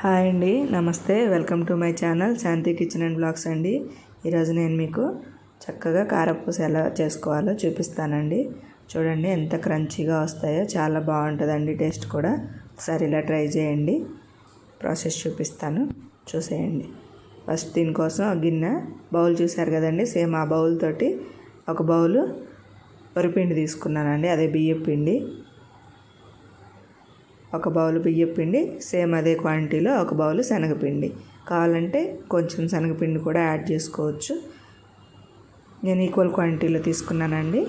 Hi అండి నమస్తే. Welcome to my channel Shanti kitchen and blogs అండి. ఈరోజు నేను మీకు చక్కగా కారపూస ఎలా చేసుకోవాలో చూపిస్తానండి. చూడండి ఎంత క్రంచీగా వస్తాయో చాలా బాగుంటుందండి టేస్ట్ కూడా. ఒకసారి ఇలా ట్రై చేయండి. ప్రాసెస్ చూపిస్తాను. చూసేయండి. ఫస్ట్ దీనికోసం గిన్నె బౌల్ చూశారు కదండి సేమ్ ఆ బౌల్ తోటి ఒక బౌలు వరిపిండి తీసుకున్నానండి అదే బియ్యం పిండి. ఒక బౌల్ బియ్యం పిండి సేమ్ అదే క్వాంటిటీలో ఒక బౌలు శనగపిండి. కావాలంటే కొంచెం శనగపిండి కూడా యాడ్ చేసుకోవచ్చు. నేను ఈక్వల్ క్వాంటిటీలో తీసుకున్నానండి.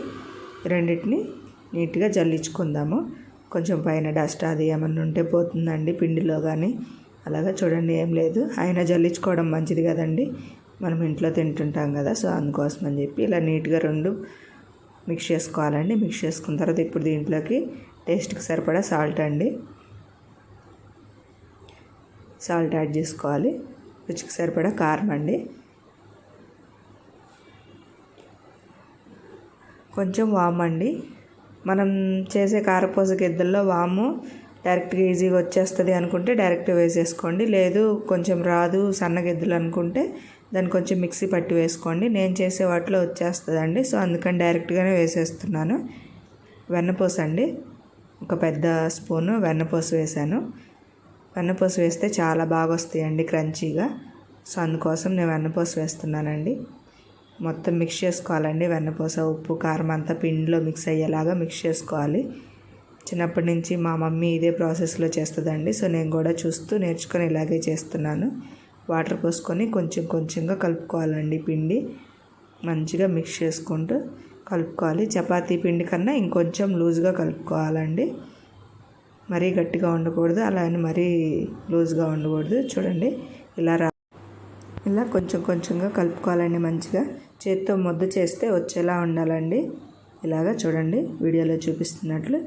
రెండింటిని నీట్గా జల్లించుకుందాము. కొంచెం పైన డస్ట్ అది ఏమన్నా ఉంటే పోతుందండి పిండిలో కానీ అలాగా చూడండి ఏం లేదు. అయినా జల్లించుకోవడం మంచిది కదండి. మనం ఇంట్లో తింటుంటాం కదా సో అందుకోసం అని చెప్పి ఇలా నీట్గా రెండు మిక్స్ చేసుకోవాలండి. మిక్స్ చేసుకున్న తర్వాత ఇప్పుడు దీంట్లోకి టేస్ట్కి సరిపడా సాల్ట్ అండి. సాల్ట్ యాడ్ చేసుకోవాలి. రుచికి సరిపడా కారం అండి. కొంచెం వామ్ అండి. మనం చేసే కారపూస గిద్దల్లో వాము డైరెక్ట్గా ఈజీగా వచ్చేస్తుంది అనుకుంటే డైరెక్ట్ వేసేసుకోండి. లేదు కొంచెం రాదు సన్న గిద్దలు అనుకుంటే దాన్ని కొంచెం మిక్సీ పట్టి వేసుకోండి. నేను చేసే వాటిలో వచ్చేస్తుందండి. సో అందుకని డైరెక్ట్గానే వేసేస్తున్నాను. వెన్నపూస అండి. ఒక పెద్ద స్పూను వెన్నపూస వేసాను వెన్నపూస వేస్తే చాలా బాగా వస్తాయండి క్రంచీగా. సో అందుకోసం నేను వెన్నపూస వేస్తున్నానండి. మొత్తం మిక్స్ చేసుకోవాలండి వెన్నపూస ఉప్పు కారం అంతా పిండిలో మిక్స్ అయ్యేలాగా మిక్స్ చేసుకోవాలి. చిన్నప్పటి నుంచి మా మమ్మీ ఇదే ప్రాసెస్లో చేస్తుందండి. సో నేను కూడా చూస్తూ నేర్చుకొని ఇలాగే చేస్తున్నాను. వాటర్ పోసుకొని కొంచెం కొంచెంగా కలుపుకోవాలండి పిండి. మంచిగా మిక్స్ చేసుకుంటూ కలుపుకోవాలి. చపాతీ పిండి కన్నా ఇంకొంచెం లూజ్గా కలుపుకోవాలండి. మరీ గట్టిగా ఉండకూడదు అలా అని మరీ లూజ్గా ఉండకూడదు చూడండి ఇలా రా ఇలా కొంచెం కొంచెంగా కలుపుకోవాలండి మంచిగా. చేత్తో ముద్ద చేస్తే వచ్చేలా ఉండాలండి. ఇలాగా చూడండి వీడియోలో చూపిస్తున్నట్లు.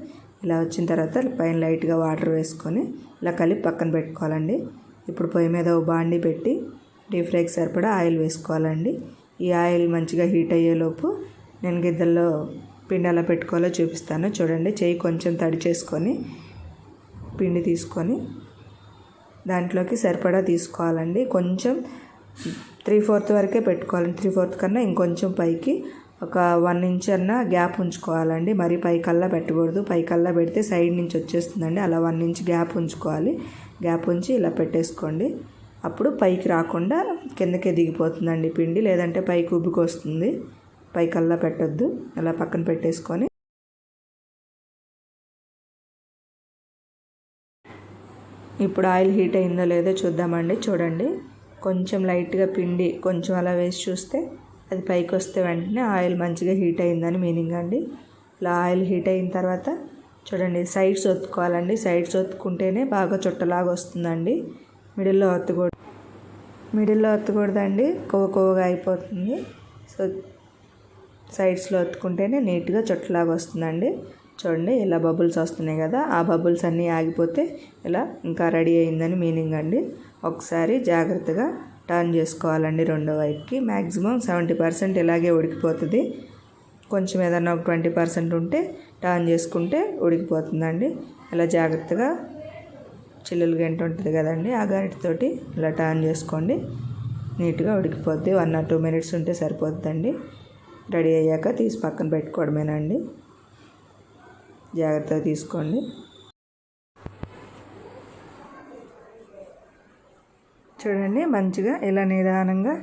ఇలా వచ్చిన తర్వాత పైన లైట్గా వాటర్ వేసుకొని ఇలా కలిపి పక్కన పెట్టుకోవాలండి. ఇప్పుడు పొయ్యి మీద ఓ బాండి పెట్టి డీప్ ఫ్రైకి సరిపడా ఆయిల్ వేసుకోవాలండి. ఈ ఆయిల్ మంచిగా హీట్ అయ్యేలోపు నేను గిద్దల్లో పిండి ఎలా పెట్టుకోవాలో చూపిస్తాను. చూడండి చేయి కొంచెం తడి చేసుకొని పిండి తీసుకొని దాంట్లోకి సరిపడా తీసుకోవాలండి. కొంచెం త్రీ ఫోర్త్ వరకే పెట్టుకోవాలి. త్రీ ఫోర్త్ కన్నా ఇంకొంచెం పైకి ఒక వన్ ఇంచ్ అన్న గ్యాప్ ఉంచుకోవాలండి. మరి పైకల్లా పెట్టకూడదు. పైకల్లా పెడితే సైడ్ నుంచి వచ్చేస్తుందండి. అలా వన్ ఇంచ్ గ్యాప్ ఉంచుకోవాలి. గ్యాప్ ఉంచి ఇలా పెట్టేసుకోండి. అప్పుడు పైకి రాకుండా కిందకే దిగిపోతుందండి పిండి. లేదంటే పైకి ఉబ్బుకొస్తుంది పైకల్లా పెట్టొద్దు. అలా పక్కన పెట్టేసుకొని ఇప్పుడు ఆయిల్ హీట్ అయిందో లేదో చూద్దామండి. చూడండి. కొంచెం లైట్గా పిండి కొంచెం అలా వేసి చూస్తే అది పైకి వస్తే వెంటనే ఆయిల్ మంచిగా హీట్ అయిందని మీనింగ్ అండి. ఇలా ఆయిల్ హీట్ అయిన తర్వాత చూడండి. సైడ్స్ ఒత్తుకోవాలండి. సైడ్స్ ఒత్తుకుంటేనే బాగా చుట్టలాగా వస్తుందండి. మిడిల్లో ఒత్తుకూడదు. మిడిల్లో ఒత్తకూడదండి. కొవ్వ కొవ్వగా అయిపోతుంది. సో సైడ్స్లో ఒత్తుకుంటేనే నీట్గా చుట్టలాగా వస్తుందండి. చూడండి ఇలా బబుల్స్ వస్తున్నాయి కదా. ఆ బబుల్స్ అన్నీ ఆగిపోతే ఇలా ఇంకా రెడీ అయిందని మీనింగ్ అండి. ఒకసారి జాగ్రత్తగా టర్న్ చేసుకోవాలండి రెండో వైపుకి. మ్యాక్సిమం సెవెంటీ పర్సెంట్ ఇలాగే ఉడికిపోతుంది. కొంచెం ఏదన్నా ఒక ట్వంటీ పర్సెంట్ ఉంటే టర్న్ చేసుకుంటే ఉడికిపోతుందండి. ఇలా జాగ్రత్తగా చిల్లులు గంట ఉంటుంది కదండి ఆ గంటతోటి ఇలా టర్న్ చేసుకోండి. నీట్గా ఉడికిపోద్ది. వన్ ఆర్ టూ మినిట్స్ ఉంటే సరిపోతుందండి రెడీ అయ్యాక తీసి పక్కన పెట్టుకోవడమేనండి. జాగ్రత్తగా తీసుకోండి. చూడండి మంచిగా ఇలా నిదానంగా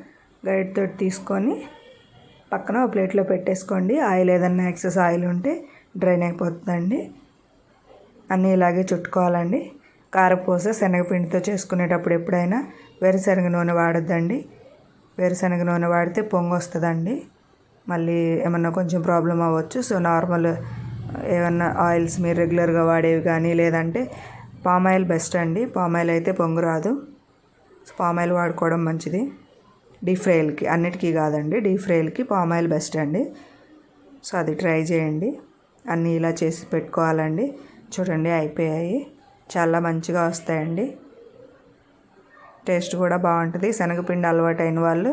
గైడ్తో తీసుకొని పక్కన ఒక ప్లేట్లో పెట్టేసుకోండి. ఆయిల్ ఏదన్నా ఎక్సెస్ ఆయిల్ ఉంటే డ్రైన్ అయిపోతుందండి. అన్నీ ఇలాగే చుట్టుకోవాలండి. కారపూస శనగపిండితో చేసుకునేటప్పుడు ఎప్పుడైనా వేరుశనగ నూనె వాడద్దండి. వేరుశనగ నూనె వాడితే పొంగు వస్తుందండి మళ్ళీ ఏమన్నా కొంచెం ప్రాబ్లం అవ్వచ్చు. సో నార్మల్ ఏమన్నా ఆయిల్స్ మీరు రెగ్యులర్గా వాడేవి కానీ లేదంటే పామ్ ఆయిల్ బెస్ట్ అండి. పామ్ ఆయిల్ అయితే పొంగు రాదు. పామ్ ఆయిల్ వాడుకోవడం మంచిది. డీప్ ఫ్రైలకి అన్నిటికీ కాదండి. డీప్ ఫ్రైల్కి పామ్ ఆయిల్ బెస్ట్ అండి. సో అది ట్రై చేయండి. అన్నీ ఇలా చేసి పెట్టుకోవాలండి. చూడండి అయిపోయాయి. చాలా మంచిగా వస్తాయండి. టేస్ట్ కూడా బాగుంటుంది. శనగపిండి అలవాటు అయిన వాళ్ళు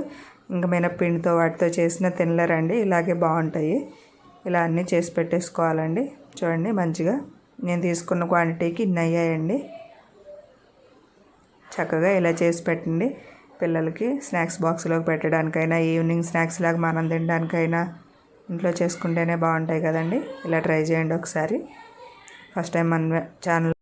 ఇంకా మినప్పిండితో వాటితో చేసిన తినలేరండి. ఇలాగే బాగుంటాయి. ఇలా అన్నీ చేసి పెట్టేసుకోవాలండి. చూడండి మంచిగా. నేను తీసుకున్న క్వాంటిటీకి ఇన్ని అయ్యాయండి. చక్కగా ఇలా చేసి పెట్టండి. పిల్లలకి స్నాక్స్ బాక్స్లోకి పెట్టడానికైనా ఈవినింగ్ స్నాక్స్ లాగా మనం తినడానికైనా ఇంట్లో చేసుకుంటేనే బాగుంటాయి కదండి. ఇలా ట్రై చేయండి ఒకసారి. ఫస్ట్ టైం మన ఛానల్